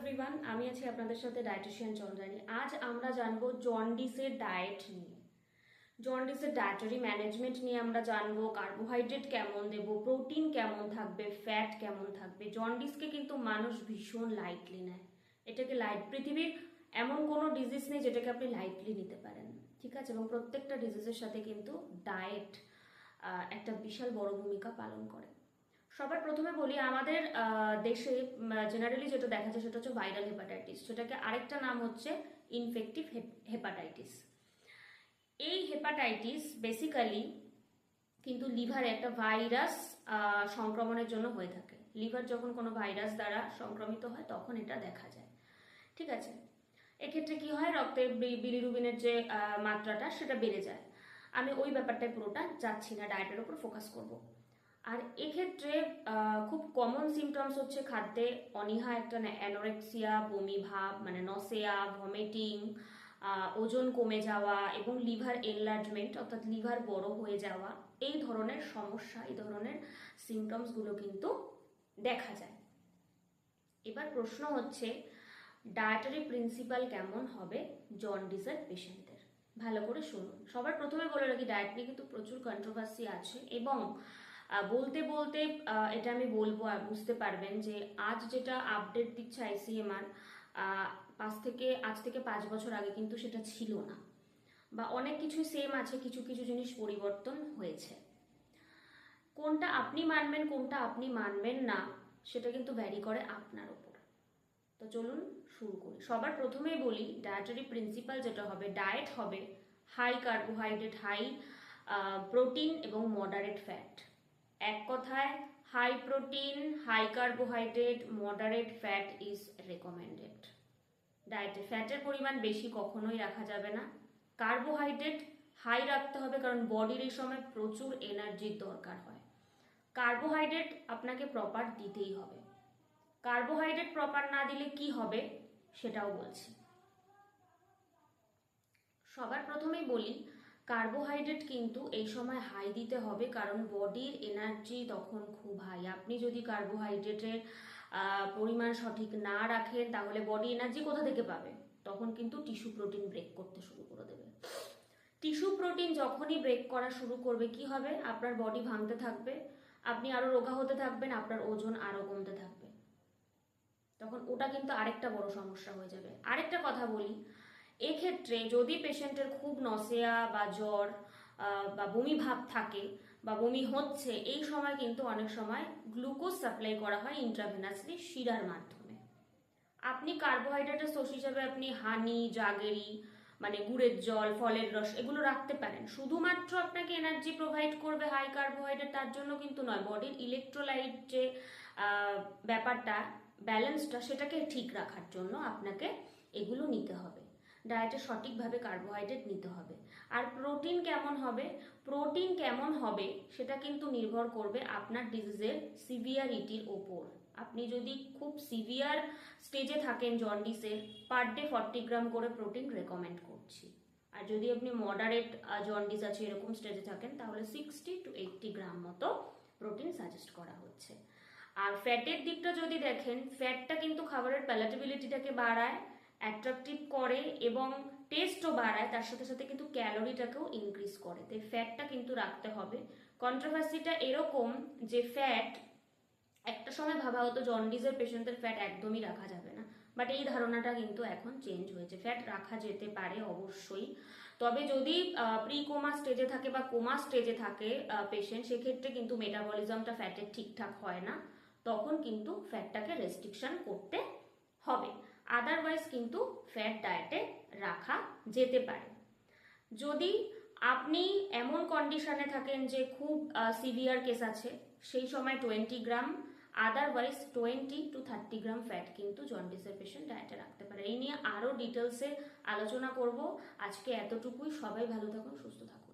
Everyone আমি আছি আপনাদের সাথে ডায়েটিশিয়ান চন্দ্রানী। আজ আমরা জানব জন্ডিসের ডায়েট নিয়ে। জন্ডিসের ডায়েটারি ম্যানেজমেন্ট নিয়ে আমরা জানব কার্বোহাইড্রেট কেমন দেব প্রোটিন কেমন থাকবে ফ্যাট কেমন থাকবে। জন্ডিসকে কিন্তু মানুষ ভীষণ লাইটলি নেয়। এটাকে লাইট পৃথিবীর এমন কোনো ডিজিজ নেই যেটাকে আপনি লাইটলি নিতে পারেন। ঠিক আছে? এবং প্রত্যেকটা ডিজিজের সাথে কিন্তু ডায়েট একটা বিশাল বড় ভূমিকা পালন করে। সবার প্রথমে বলি, আমাদের দেশে জেনারেলি যেটা দেখা যায় সেটা হচ্ছে ভাইরাল হেপাটাইটিস সেটাকে আরেকটা নাম হচ্ছে ইনফেক্টিভ হেপাটাইটিস এই হেপাটাইটিস বেসিক্যালি কিন্তু লিভারে একটা ভাইরাস সংক্রমণের জন্য হয়ে থাকে। লিভার যখন কোনো ভাইরাস দ্বারা সংক্রমিত হয়, তখন এটা দেখা যায়। ঠিক আছে? এক্ষেত্রে কি হয় রক্তে বি- বিলিরুবিনের যে মাত্রাটা, সেটা বেড়ে যায়। আমি ওই ব্যাপারটায় পুরোটা যাচ্ছি না ডায়েটের উপর ফোকাস করব। আর এক্ষেত্রে খুব কমন সিমটমস হচ্ছে খাদ্যে অনীহা, একটা অ্যানোরেক্সিয়া বমি ভাব মানে নসেয়া ভমিটিং ওজন কমে যাওয়া এবং লিভার এনলার্জমেন্ট অর্থাৎ লিভার বড় হয়ে যাওয়া, এই ধরনের সমস্যা, এই ধরনের সিমটমসগুলো কিন্তু দেখা যায়। এবার প্রশ্ন হচ্ছে ডায়েটারি প্রিন্সিপাল কেমন হবে জন্ডিসের পেশেন্টদের ভালো করে শুনুন। সবার প্রথমে বলে রাখি ডায়েট নিয়ে কিন্তু প্রচুর কন্ট্রোভার্সি আছে এবং বলতে বলতে এটা আমি বলব বুঝতে পারবেন যে আজ যেটা আপডেট দিচ্ছে আইসিএমআর পাঁচ থেকে, আজ থেকে পাঁচ বছর আগে কিন্তু সেটা ছিল না। বা অনেক কিছুই সেম আছে, কিছু কিছু জিনিস পরিবর্তন হয়েছে। কোনটা আপনি মানবেন, কোনটা আপনি মানবেন না, সেটা কিন্তু ভ্যারি করে আপনার ওপর। তো চলুন শুরু করি। সবার প্রথমেই বলি ডায়েটারি প্রিন্সিপাল যেটা হবে ডায়েট হবে হাই কার্বোহাইড্রেট হাই প্রোটিন এবং মডারেট ফ্যাট এক কথায় high protein high carbohydrate moderate fat is recommended ডায়েটে ফ্যাটের পরিমাণ বেশি কখনোই রাখা যাবে না। কার্বোহাইড্রেট হাই রাখতে হবে কারণ বডির এই সময় প্রচুর এনার্জির দরকার হয়। কার্বোহাইড্রেট আপনাকে প্রপার দিতেই হবে। কার্বোহাইড্রেট প্রপার না দিলে কি হবে সেটাও বলছি। সবার প্রথমেই বলি কার্বোহাইড্রেট কিন্তু এই সময় হাই দিতে হবে কারণ বডির এনার্জি তখন খুব হাই আপনি যদি কার্বোহাইড্রেটের পরিমাণ সঠিক না রাখেন, তাহলে বডি এনার্জি কোথা থেকে পাবে? তখন কিন্তু টিস্যু প্রোটিন ব্রেক করতে শুরু করে দেবে। টিস্যু প্রোটিন যখনই ব্রেক করা শুরু করবে, কি হবে? আপনার বডি ভাঙতে থাকবে, আপনি আরও রোগা হতে থাকবেন, আপনার ওজন আরও কমতে থাকবে। তখন ওটা কিন্তু আরেকটা বড় সমস্যা হয়ে যাবে। আরেকটা কথা বলি এক্ষেত্রে যদি পেশেন্টের খুব নসেয়া বা জ্বর বা বমি ভাব থাকে বা বমি হচ্ছে, এই সময় কিন্তু অনেক সময় গ্লুকোজ সাপ্লাই করা হয় ইন্ট্রাভেনাসলি শিরার মাধ্যমে। আপনি কার্বোহাইড্রেটের সোর্স হিসাবে আপনি হানি, জাগেরি মানে গুড়ের জল, ফলের রস এগুলো রাখতে পারেন। শুধুমাত্র আপনাকে এনার্জি প্রোভাইড করবে হাই কার্বোহাইড্রেট, তার জন্য কিন্তু নয়, বডির ইলেকট্রোলাইট যে ব্যাপারটা, ব্যালেন্সটা, সেটাকে ঠিক রাখার জন্য আপনাকে এগুলো নিতে হবে। ডায়েটে সঠিকভাবে কার্বোহাইড্রেট নিতে হবে। আর প্রোটিন কেমন হবে? প্রোটিন কেমন হবে সেটা কিন্তু নির্ভর করবে আপনার ডিজিজের সিভিয়ারিটির ওপর। আপনি যদি খুব সিভিয়ার স্টেজে থাকেন জন্ডিসের পার ডে ফর্টি গ্রাম করে প্রোটিন রেকমেন্ড করছি। আর যদি আপনি মডারেট জন্ডিস আছে, এরকম স্টেজে থাকেন, তাহলে সিক্সটি টু এইটটি গ্রাম মতো প্রোটিন সাজেস্ট করা হচ্ছে। আর ফ্যাটের দিকটা যদি দেখেন ফ্যাটটা কিন্তু খাবারের প্যালাটেবিলিটিটাকে বাড়ায়। অ্যাট্রাকটিভ করে এবং টেস্টও বাড়ায়, তার সাথে সাথে কিন্তু ক্যালোরিটাকেও ইনক্রিজ করে। তাই ফ্যাটটা কিন্তু রাখতে হবে। কন্ট্রোভার্সিটা এরকম যে ফ্যাট একটা সময় ভাবা হতো জন্ডিসের পেশেন্টদের ফ্যাট একদমই রাখা যাবে না। বাট এই ধারণাটা কিন্তু এখন চেঞ্জ হয়েছে। ফ্যাট রাখা যেতে পারে অবশ্যই। তবে যদি প্রি কোমা স্টেজে থাকে বা কোমা স্টেজে থাকে পেশেন্ট সেক্ষেত্রে কিন্তু মেটাবলিজমটা ফ্যাটের ঠিকঠাক হয় না। তখন কিন্তু ফ্যাটটাকে রেস্ট্রিকশন করতে হবে। আদারওয়াইজ কিন্তু ফ্যাট ডায়েটে রাখা যেতে পারে। যদি আপনি এমন কন্ডিশনে থাকেন যে খুব সিভিয়ার কেস আছে, সেই সময় twenty gram otherwise twenty two thirty gram fat কিন্তু জন্ডিসের পেশেন্ট ডায়েটে রাখতে পারে। এই নিয়ে আরও ডিটেলসে আলোচনা করব। আজকে এতটুকুই। সবাই ভালো থাকুন, সুস্থ থাকুন।